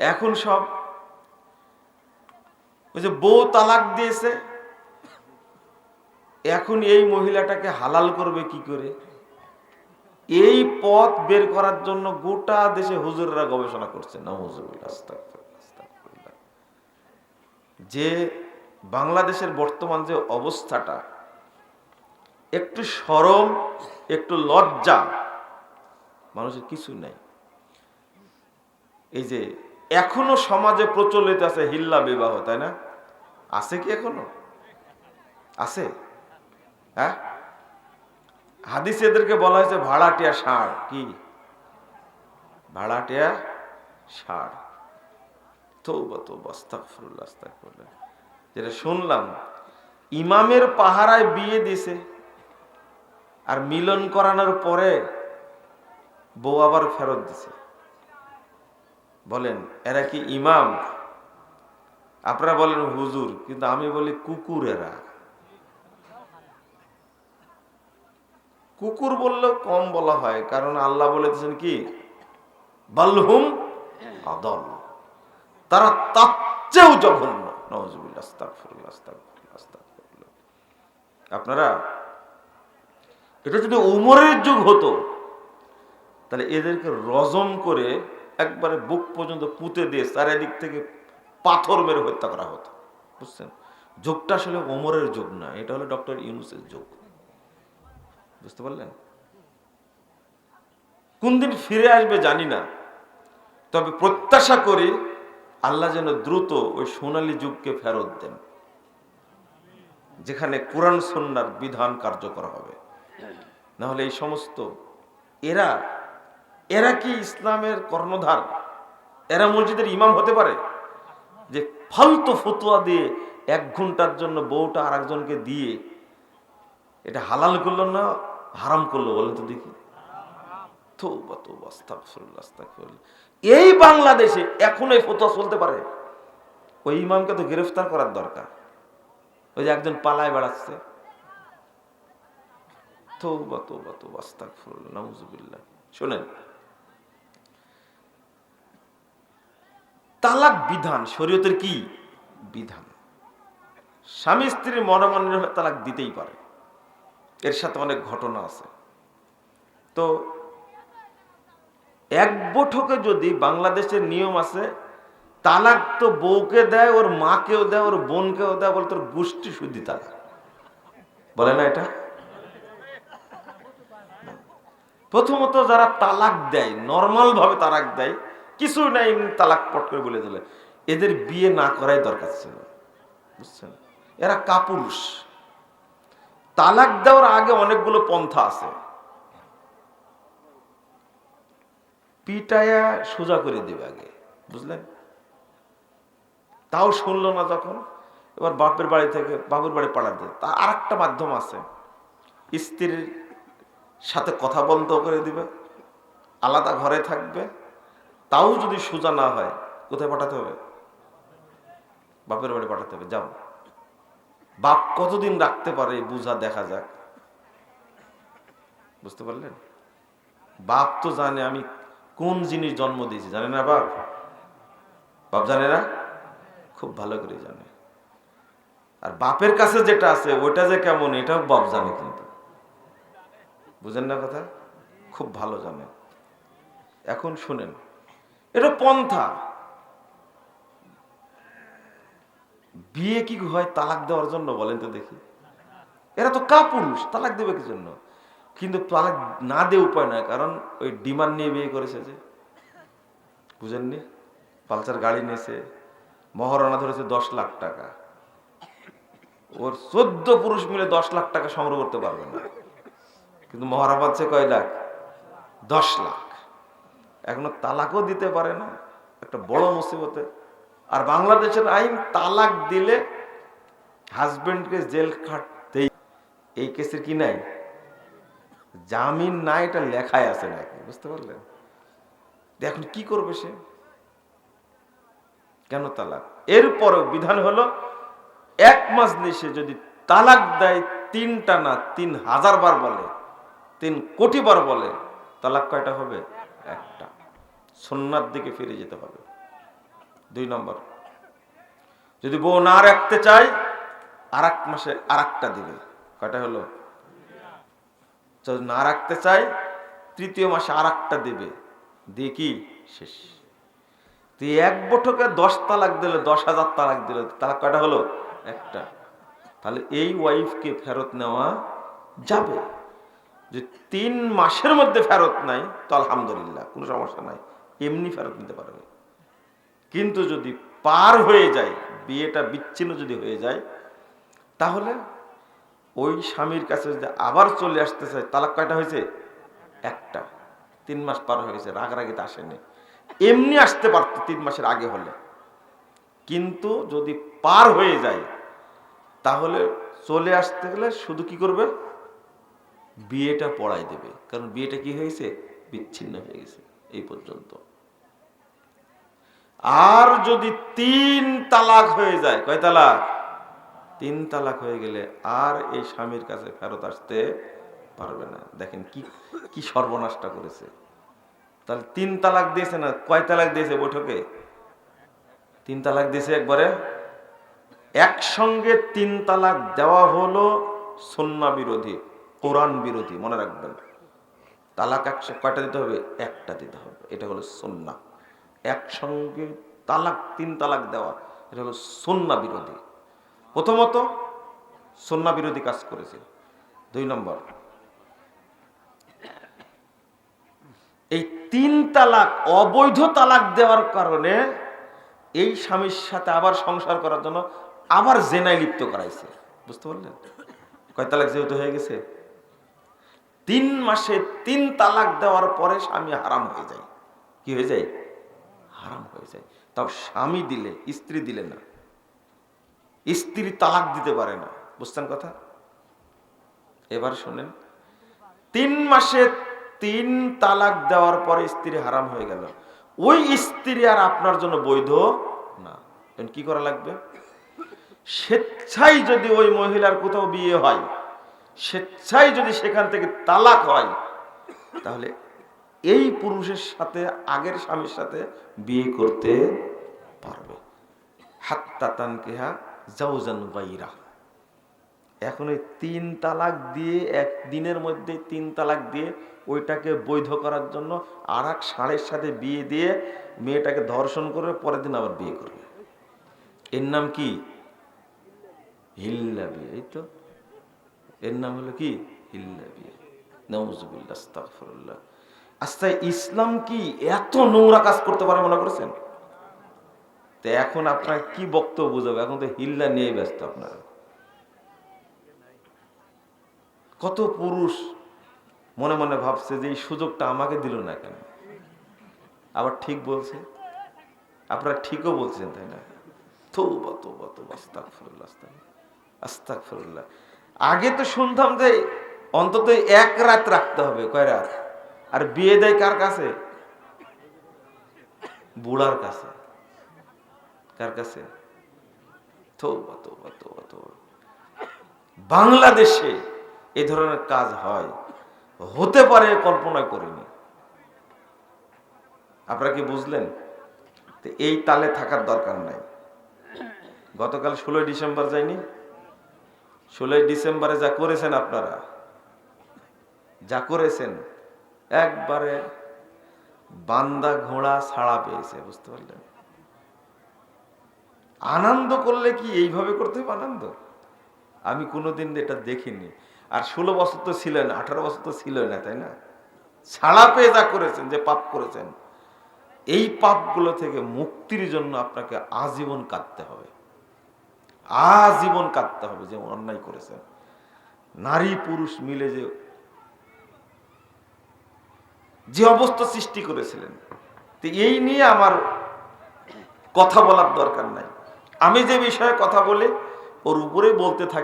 এখন সব ওই যে বউ তালাক দিয়েছে, এখন এই মহিলাটাকে হালাল করবে কি করে? এই পথ বের করার জন্য গোটা দেশে হুজুররা গবেষণা করছে। যে বাংলাদেশের বর্তমান যে অবস্থাটা, একটু সরম, একটু লজ্জা, মানুষের কিছু নাই। এই যে এখনও সমাজে প্রচলিত আছে হিল্লা বিবাহ, তাই না? আছে কি এখনও? আছে। হ্যাঁ? হাদিসে এদেরকে বলা হয়েছে ভাড়াটিয়া ষাঁড়। কি? ভাড়াটিয়া ষাঁড়। যেটা শুনলাম, ইমামের পাহারায় বিয়ে দিছে, আর মিলন করানোর পরে বউ আবার ফেরত দিছে। বলেন, এরা কি ইমাম? আপনারা বলেন হুজুর, কিন্তু আমি বলি কুকুর এরা। কুকুর বললেও কম বলা হয়, কারণ আল্লাহ বলেছেন কি? বাল্হুম আদল। তারা তার চেয়েও জঘন্য। আপনারা, এটা যদি উমরের যুগ হতো, তাহলে এদেরকে রজম করে একবারে বুক পর্যন্ত পুঁতে দিয়ে চারিদিক থেকে পাথর মেরে হত্যা করা হতো। বুঝছেন? যুগটা আসলে ওমরের যুগ না, এটা হলো ডক্টর ইউনুসের যুগ। বুঝতে পারলেন? কোন দিন ফিরে আসবে জানি না, তবে প্রত্যাশা করি আল্লাহ যেন দ্রুত ওই সোনালী যুগকে ফেরত দেন, যেখানে কোরআন সন্ন্যার বিধান কার্যকর হবে। নাহলে এই সমস্ত এরা এরা কি ইসলামের কর্ণধার? এরা মসজিদের ইমাম হতে পারে? যে ফালতু ফতুয়া দিয়ে এক ঘণ্টার জন্য বউটা আর একজনকে দিয়ে এটা হালাল করল না হারাম করল বলেন তো দেখি। এই বাংলাদেশে এখন এই ফতুয়া চলতে পারে? ওই ইমামকে তো গ্রেফতার করার দরকার। ওই যে একজন পালায় বেড়াচ্ছে। শোনেন তালাক বিধান, শরীয়তের কি? বিধান। স্বামী স্ত্রীর মনোমান্য তালাক দিতেই পারে। এর সাথে অনেক ঘটনা আছে। তো এক বৈঠকে যদি বাংলাদেশের নিয়ম আছে, তালাক তো বউকে দেয়, ওর মাকেও দেয়, ওর বোনকেও দেয় বলে তোর গোষ্ঠী শুদ্ধি তালাক। বলে না এটা? প্রথমত যারা তালাক দেয় নর্মাল ভাবে তালাক দেয় কিছু নাই এমনি তালাক পট করে বলে দিলে এদের বিয়ে না করাই দরকার ছিল। বুঝছেন? এরা কাপুরুষ। তালাক দেওয়ার আগে অনেকগুলো পন্থা আছে। পিটায়া সোজা করে দেবে আগে, বুঝলেন? তাও শুনলো না যখন, এবার বাপের বাড়ি থেকে বাবুর বাড়ি পাড়া পাঠাতে তা আর একটা মাধ্যম আছে। স্ত্রীর সাথে কথা বন্ধ করে দিবে, আলাদা ঘরে থাকবে তাও যদি সোজা না হয়, কোথায় পাঠাতে হবে? বাপের বাড়ি পাঠাতে হবে, যাও। বাপ কতদিন রাখতে পারে, বুঝা দেখা যাক। বুঝতে পারলেন? বাপ তো জানে আমি কোন জিনিস জন্ম দিয়েছি, জানে না বাপ? বাপ জানে না? খুব ভালো করে জানে। আর বাপের কাছে যেটা আছে, ওইটা যে কেমন, এটাও বাপ জানে কিন্তু। বুঝেন না কথা? খুব ভালো জানে। এখন শুনেন এটা পন্থা। বিয়ে কি হয় তালাক দেওয়ার জন্য বলেন তো দেখি। এরা তো কাপুরুষ, তালাক দেবে কি জন্য? কিন্তু তালাক না দিয়ে উপায় নয়, কারণ ওই ডিমান্ড নিয়ে বিয়ে করেছে যে। বুঝেননি? পালসার গাড়ি নিয়েছে, মহারণা ধরেছে দশ লাখ টাকা। ওর চোদ্দ পুরুষ মিলে দশ লাখ টাকা সংগ্রহ করতে পারবে না। কিন্তু মহারা পাচ্ছে কয় লাখ? দশ লাখ। এখনও তালাকও দিতে পারে না, একটা বড় মুসিবতে। আর বাংলাদেশের আইন, তালাক দিলে হাজবেন্ডকে জেল খাটতেই এই কেসের কি নাই? জামিন নাই, এটা লেখায় আছে নাকি, বুঝতে পারলেন? এখন কি করবে সে? কেন তালাক? এরপরেও বিধান হলো, এক মাস নিশে যদি তালাক দেয় তিনটা না, তিন হাজার বার বলে, তিন কোটি বার বলে, তালাক কয়টা হবে? একটা। সন্ন্যার দিকে ফিরে যেতে হবে। দুই নম্বর, যদি বউ না রাখতে চায় আর এক মাসে আর একটা দিবে। কটা হলো? না রাখতে চায়, তৃতীয় মাসে আর একটা দেবে। দিয়ে কি? শেষ। তুই এক বছরকে দশ তালাক দিলে, দশ হাজার তালাক দিলে তালাক কটা হলো? একটা। তাহলে এই ওয়াইফকে ফেরত নেওয়া যাবে। যে তিন মাসের মধ্যে ফেরত নাই, তো আলহামদুলিল্লাহ, কোনো সমস্যা নাই। এমনি ফেরত নিতে পারবে। কিন্তু যদি পার হয়ে যায়, বিয়েটা বিচ্ছিন্ন যদি হয়ে যায়, তাহলে ওই স্বামীর কাছে যদি আবার চলে আসতে চায়, তালাক কয়টা হয়েছে? একটা। তিন মাস পার হয়ে গেছে, রাগারাগিতে আসেনি। এমনি আসতে পারতো তিন মাসের আগে হলে। কিন্তু যদি পার হয়ে যায়, তাহলে চলে আসতে গেলে শুধু কি করবে? বিয়েটা পড়াই দেবে। কারণ বিয়েটা কি হয়েছে? বিচ্ছিন্ন হয়ে গেছে। এই পর্যন্ত। আর যদি তিন তালাক হয়ে যায়, কয় তালাক? তিন তালাক হয়ে গেলে আর এই স্বামীর কাছে ফেরত আসতে পারবে না। দেখেন কি কি সর্বনাশটা করেছে। তাহলে তিন তালাক দিয়েছে না, কয় তালাক দিয়েছে বৈঠকে? তিন তালাক দিয়েছে একবারে। একসঙ্গে তিন তালাক দেওয়া হলো সন্না বিরোধী, কোরআন বিরোধী, মনে রাখবেন। তালাক একশো কয়টা দিতে হবে? একটা দিতে হবে। এটা হলো সন্না। একসঙ্গে তালাক, তিন তালাক দেওয়া, এটা হলো সন্না বিরোধী। প্রথমত, সন্না বিরোধী কাজ করেছে। দুই নম্বর, এই তিন তালাক, অবৈধ তালাক দেওয়ার কারণে এই স্বামীর সাথে আবার সংসার করার জন্য আবার জেনায় লিপ্ত করাইছে। বুঝতে পারলেন? কয় তালাক যেহেতু হয়ে গেছে, তিন মাসে তিন তালাক দেওয়ার পরে স্বামী হারাম হয়ে যায়। কি হয়ে যায়? হারাম হয়ে যায়। তাও স্বামী দিলে, স্ত্রী দিলে না। স্ত্রী তালাক দিতে পারে না। বুঝছেন কথা? এবার শোনেন। তিন মাসে তিন তালাক দেওয়ার পরে স্ত্রী হারাম হয়ে গেল। ওই স্ত্রী আর আপনার জন্য বৈধ না। কি করা লাগবে? স্বেচ্ছায় যদি ওই মহিলার কোথাও বিয়ে হয়, স্বেচ্ছায় যদি সেখান থেকে তালাক হয়, তাহলে এই পুরুষের সাথে, আগের স্বামীর সাথে বিয়ে করতে পারবে। এখন ওই তিন তালাক দিয়ে, এক দিনের মধ্যে তিন তালাক দিয়ে ওইটাকে বৈধ করার জন্য আর এক ষাঁড়ের সাথে বিয়ে দিয়ে মেয়েটাকে ধর্ষণ করে পরের দিন আবার বিয়ে করবে। এর নাম কি? হিল্লা বিয়ে এই তো। এর নাম হলো কি? হিল্লা বিয়ে নজবুল্লাহ আচ্ছা ইসলাম কি এত নোংরা কাজ করতে পারে মনে করেছেন? তো এখন আপনার কি বক্তব্য বুঝাবে? এখন তো হিল্লা নিয়ে ব্যস্ত আপনারা। কত পুরুষ মনে মনে ভাবছে যে এই সুযোগটা আমাকে দিল না কেন? আবার ঠিক বলছে? আপনারা ঠিকও বলছেন, তাই না? তৌবা তৌবা তৌবা আস্তাগফিরুল্লাহ আস্তাগফিরুল্লাহ। আগে তো শুনতাম যে অন্তত এক রাত রাখতে হবে, কয় রাত? আর বিয়ে দেয় কার কাছে? বুড়ার কাছে। কার কাছে? বাংলাদেশে এ ধরনের কাজ হয়। হতে পারে কল্পনা করিনি। আপনারা কি বুঝলেন? এই তালে থাকার দরকার নাই। গতকাল ষোলোই ডিসেম্বর যায়নি? ষোলোই ডিসেম্বরে যা করেছেন আপনারা, যা করেছেন একবারে বান্দা ঘোড়া ছাড়া পেয়েছে, বুঝতে পারলেন? আনন্দ করলে কি এইভাবে করতে হবে আনন্দ? আমি কোনোদিন এটা দেখিনি। আর ষোলো বছর তো ছিলেন আঠারো বছর তো ছিল না, তাই না? ছাড়া পেয়ে যা করেছেন, যে পাপ করেছেন, এই পাপগুলো থেকে মুক্তির জন্য আপনাকে আজীবন কাঁদতে হবে। আজীবন কাঁদতে হবে যে অন্যায় করেছেন। নারী পুরুষ মিলে যে যে অবস্থা সৃষ্টি করেছিলেন। তো এই নিয়ে আমার কথা বলার দরকার নাই। আমি যে বিষয়ে কথা বলে, ওর উপরে বলতে থাকি।